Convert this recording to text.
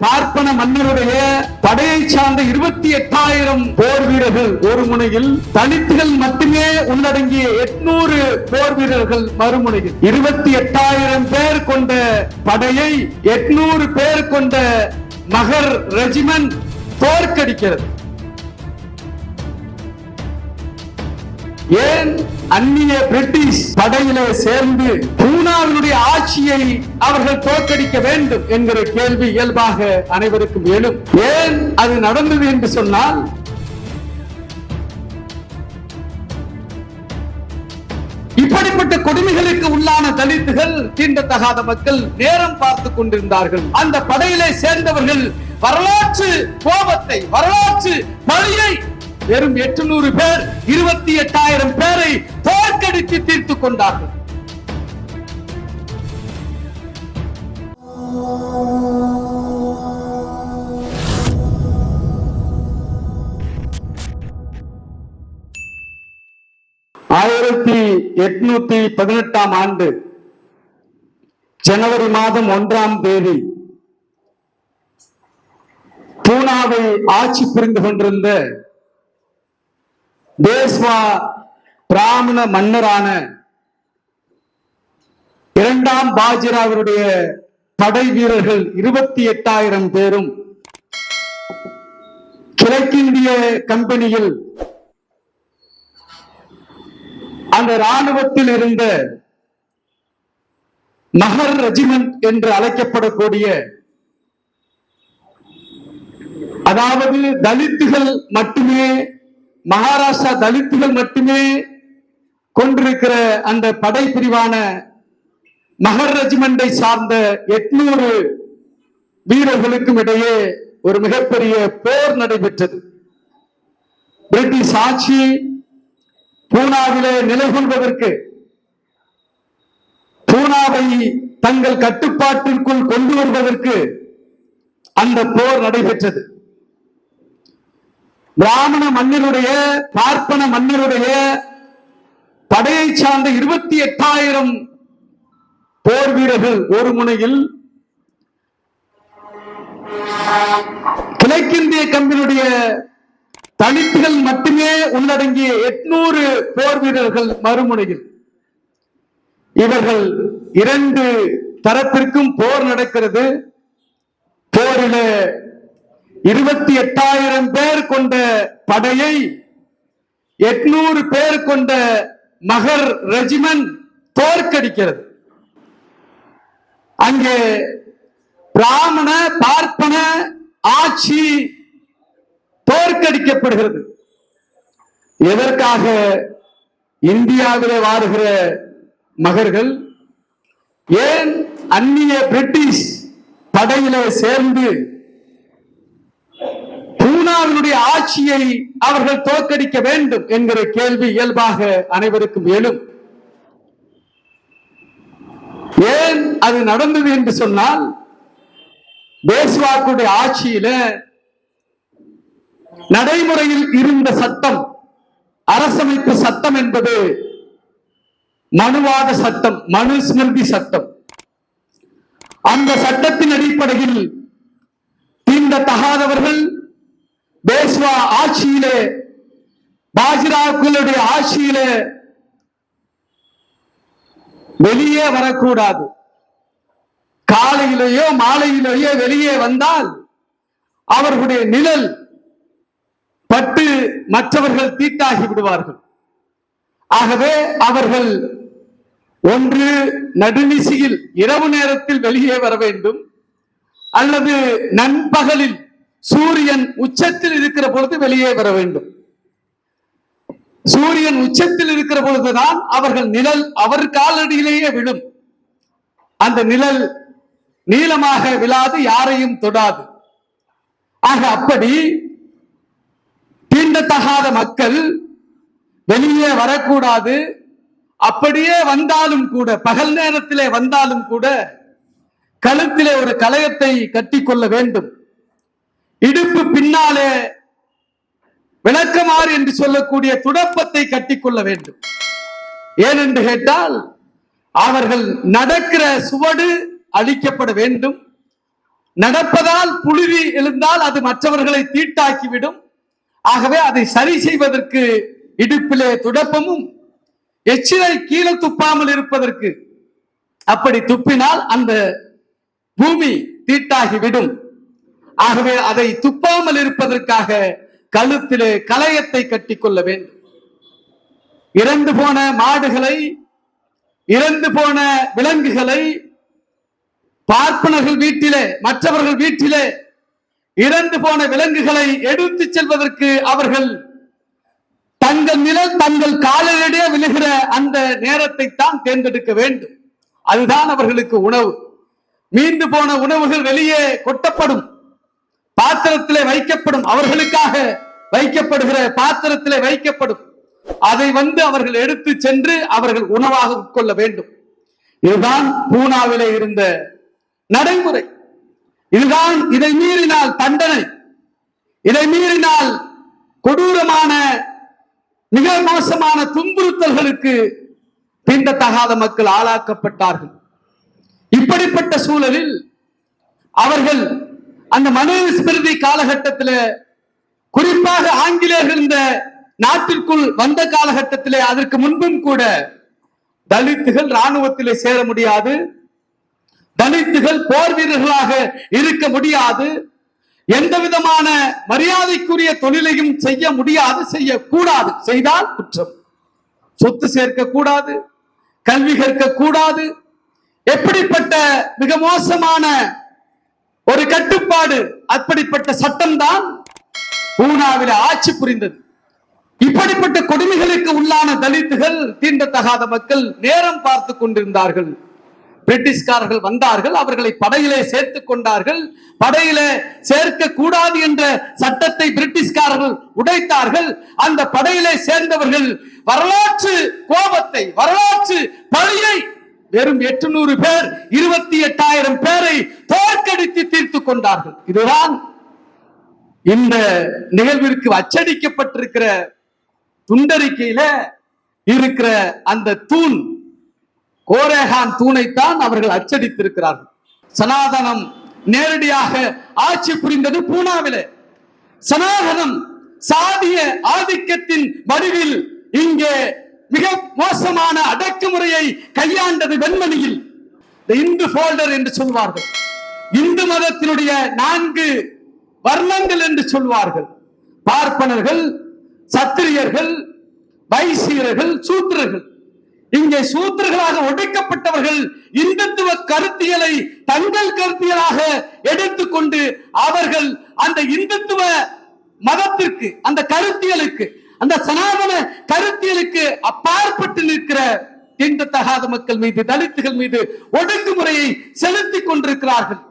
பார்ப்பன மன்னருடைய படையை சார்ந்த இருபத்தி எட்டாயிரம் போர் வீரர்கள் ஒரு முனையில் தலித்துகள் மட்டுமே உள்ளடங்கிய எட்நூறு போர் வீரர்கள் மறுமுனையில். இருபத்தி எட்டாயிரம் பேர் கொண்ட படையை எட்நூறு பேர் கொண்ட மகர் ரெஜிமெண்ட் தோற்கடிக்கிறது. ஏன் அந்நிய பிரிட்டிஷ் படையிலே சேர்ந்து பூனாவினுடைய ஆட்சியை அவர்கள் தோற்கடிக்க வேண்டும் என்கிற கேள்வி இயல்பாக அனைவருக்கும் எழும். ஏன் அது நடந்தது என்று சொன்னால் இப்படிப்பட்ட கொடுமைகளுக்கு உள்ளான தலித்துகள் தீண்டத்தகாத மக்கள் நேரம் பார்த்து கொண்டிருந்தார்கள். அந்த படையிலே சேர்ந்தவர்கள் வரலாற்று கோபத்தை வரலாற்று பழியை வெறும் எட்டுநூறு பேர் இருபத்தி எட்டாயிரம் பேரை தோற்கடித்து தீர்த்துக் கொண்டார்கள். ஆயிரத்தி எட்நூத்தி பதினெட்டாம் ஆண்டு ஜனவரி மாதம் ஒன்றாம் தேதி பூனாவை ஆட்சி புரிந்து கொண்டிருந்த தேஸ்வா பிராமண மன்னரான இரண்டாம் பாஜிராவருடைய படை வீரர்கள் இருபத்தி எட்டாயிரம் பேரும் கிழக்கிந்திய கம்பெனியில் அந்த ராணுவத்தில் இருந்த மகர் ரெஜிமெண்ட் என்று அழைக்கப்படக்கூடிய அதாவது தலித்துகள் மட்டுமே மகாராஷ்டிரா தலித்துகள் மட்டுமே கொண்டிருக்கிற அந்த படை பிரிவான மகர் ரெஜிமெண்டை சார்ந்த எட்நூறு வீரர்களுக்கும் இடையே ஒரு மிகப்பெரிய போர் நடைபெற்றது. பிரிட்டிஷ் ஆட்சி பூனாவிலே நிலை கொள்வதற்கு பூனாவை தங்கள் கட்டுப்பாட்டிற்குள் கொண்டு வருவதற்கு அந்த போர் நடைபெற்றது. பிராமண மன்னருடைய பார்ப்பன மன்னருடைய படையை சார்ந்த இருபத்தி எட்டாயிரம் போர் வீரர்கள் ஒரு முனையில் கிழக்கிந்திய கம்பெனியுடைய தலித்துகள் மட்டுமே உள்ளடங்கிய எட்நூறு போர் வீரர்கள் மறுமுனையில். இவர்கள் இரண்டு தரப்பிற்கும் போர் நடக்கிறது. போரில இருபத்தி எட்டாயிரம் பேர் கொண்ட படையை எட்நூறு பேர் கொண்ட மகர் ரெஜிமெண்ட் தோற்கடிக்கிறது. அங்கே பிராமண பார்ப்பன ஆட்சி தோற்கடிக்கப்படுகிறது. எதற்காக இந்தியாவிலே வாடுகிற மகர்கள் ஏன் அந்நிய பிரிட்டிஷ் படையிலே சேர்ந்து பூனாவினுடைய ஆட்சியை அவர்கள் தோற்கடிக்க வேண்டும் என்கிற கேள்வி இயல்பாக அனைவருக்கும் எழும். ஏன் அது நடந்தது என்று சொன்னால் பேஸ்வாக்குடைய ஆட்சியில நடைமுறையில் இருந்த சட்டம் அரசமைப்பு சட்டம் என்பது மனுவாத சட்டம் மனுஸ்மிருதி சட்டம். அந்த சட்டத்தின் அடிப்படையில் தீண்ட தகாதவர்கள் பேஸ்வா ஆட்சியிலே பாஜிராக்களுடைய ஆட்சியிலே. வெளியே வரக்கூடாது. காலையிலேயோ மாலையிலேயோ வெளியே வந்தால் அவர்களுடைய நிழல் பட்டு மற்றவர்கள் தீட்டாகி விடுவார்கள். ஆகவே அவர்கள் ஒன்று நடுநிசியில் இரவு நேரத்தில் வெளியே வர வேண்டும் அல்லது நண்பகலில் சூரியன் உச்சத்தில் இருக்கிற பொழுது வெளியே வர வேண்டும். சூரியன் உச்சத்தில் இருக்கிற பொழுதுதான் அவர்கள் நிழல் அவர் காலடியிலேயே விழும். அந்த நிழல் நீளமாக விழாது யாரையும் தொடாது. ஆக அப்படி தீண்டத்தகாத மக்கள் வெளியே வரக்கூடாது. அப்படியே வந்தாலும் கூட பகல் நேரத்திலே வந்தாலும் கூட கழுத்திலே ஒரு கலயத்தை கட்டிக்கொள்ள வேண்டும். இடுப்பு பின்னாலே விளக்கமாறு என்று சொல்லக்கூடிய துடப்பத்தை கட்டிக்கொள்ள வேண்டும். ஏனென்று கேட்டால் அவர்கள் நடக்கிற சுவடு அழிக்கப்பட வேண்டும். நடப்பதால் புழுதி எழுந்தால் அது மற்றவர்களை தீட்டாக்கிவிடும். ஆகவே அதை சரி செய்வதற்கு இடுப்பிலே துடப்பமும் எச்சிலை கீழே துப்பாமல் இருப்பதற்கு அப்படி துப்பினால் அந்த பூமி தீட்டாகிவிடும். ஆகவே அதை துப்பாமல் இருப்பதற்காக கழுத்திலே கட்டி கொள்ள வேண்டும். இறந்து போன மாடுகளை இறந்து போன விலங்குகளை பார்ப்பனர்கள் வீட்டிலே மற்றவர்கள் வீட்டிலே இறந்து போன விலங்குகளை எடுத்துச் செல்வதற்கு அவர்கள் தங்கள் நிழல் தங்கள் காலிலேயே விழுகிற அந்த நேரத்தை தான் தேர்ந்தெடுக்க வேண்டும். அதுதான் அவர்களுக்கு உணவு. மீந்து போன உணவுகள் வெளியே கொட்டப்படும். பாத்திரத்திலே வைக்கப்படும் அவர்களுக்காக வைக்கப்படுகிற பாத்திரத்திலே வைக்கப்படும். அதை வந்து அவர்கள் எடுத்து சென்று அவர்கள் உணவாக உட்கொள்ள வேண்டும். இதுதான் பூனாவிலே இருந்த நடைமுறை. இதுதான் இதை மீறினால் தண்டனை. இதை மீறினால் கொடூரமான மிக மோசமான துன்புறுத்தல்களுக்கு தீண்டத்தகாத மக்கள் ஆளாக்கப்பட்டார்கள். இப்படிப்பட்ட சூழலில் அவர்கள் அந்த மனுஸ்மிருதி காலகட்டத்தில் குறிப்பாக ஆங்கிலேயர்கள் இந்த நாட்டிற்குள் வந்த காலகட்டத்திலே அதற்கு முன்பும் கூட தலித்துகள் ராணுவத்திலே சேர முடியாது. தலித்துகள் போர் வீரர்களாக இருக்க முடியாது. எந்த விதமான மரியாதைக்குரிய தொழிலையும் செய்ய முடியாது செய்யக்கூடாது. செய்தால் குற்றம். சொத்து சேர்க்க கூடாது கல்வி கற்க கூடாது எப்படிப்பட்ட மிக மோசமான ஒரு கட்டுப்பாடு அப்படிப்பட்ட சட்டம் தான் பூனாவில ஆட்சி புரிந்தது. இப்படிப்பட்ட கொடுமைகளுக்கு உள்ளான தலித்துகள் தீண்டத்தகாத மக்கள் நேரம் பார்த்து கொண்டிருந்தார்கள். பிரிட்டிஷ்காரர்கள் வந்தார்கள் அவர்களை படையிலே சேர்த்துக் கொண்டார்கள். படையிலே சேர்க்க கூடாது என்ற சட்டத்தை பிரிட்டிஷ்காரர்கள் உடைத்தார்கள். அந்த படையிலே சேர்ந்தவர்கள் வரலாற்று கோபத்தை வரலாற்று பழியை வெறும் எட்டுநூறு பேர் இருபத்தி எட்டாயிரம் பேரை தோற்கடித்து தீர்த்து கொண்டார்கள். இதுதான் இந்த நிகழ்விற்கு அச்சடிக்கப்பட்டிருக்கிற துண்டறிக்கையில இருக்கிற அந்த தூண் கோரேகான் தூணைத்தான் அவர்கள் அச்சடித்திருக்கிறார்கள். சனாதனம் நேரடியாக ஆட்சி புரிந்தது பூனாவிலே. சனாதனம் சாதிய ஆதிக்கத்தின் வடிவில் இங்கே மிக மோசமான அடக்குமுறையை கையாண்டது வெண்மணியில். இந்து போல்டர் என்று சொல்வார்கள். இந்து மதத்தினுடைய நான்கு வர்ணங்கள் என்று சொல்வார்கள். பார்ப்பனர்கள் சத்திரியர்கள் வைசீரர்கள் சூத்திரர்கள். இங்கே சூத்திரர்களாக ஒடுக்கப்பட்டவர்கள் இந்துத்துவ கருத்தியலை தங்கள் கருத்தியலாக எடுத்துக்கொண்டு அவர்கள் அந்த இந்துத்துவ மதத்திற்கு அந்த கருத்தியலுக்கு அந்த சனாதன கருத்தியலுக்கு அப்பாற்பட்டு நிற்கிற தீண்டத்தகாத மக்கள் மீது தலித்துகள் மீது ஒடுக்குமுறையை செலுத்திக் கொண்டிருக்கிறார்கள்.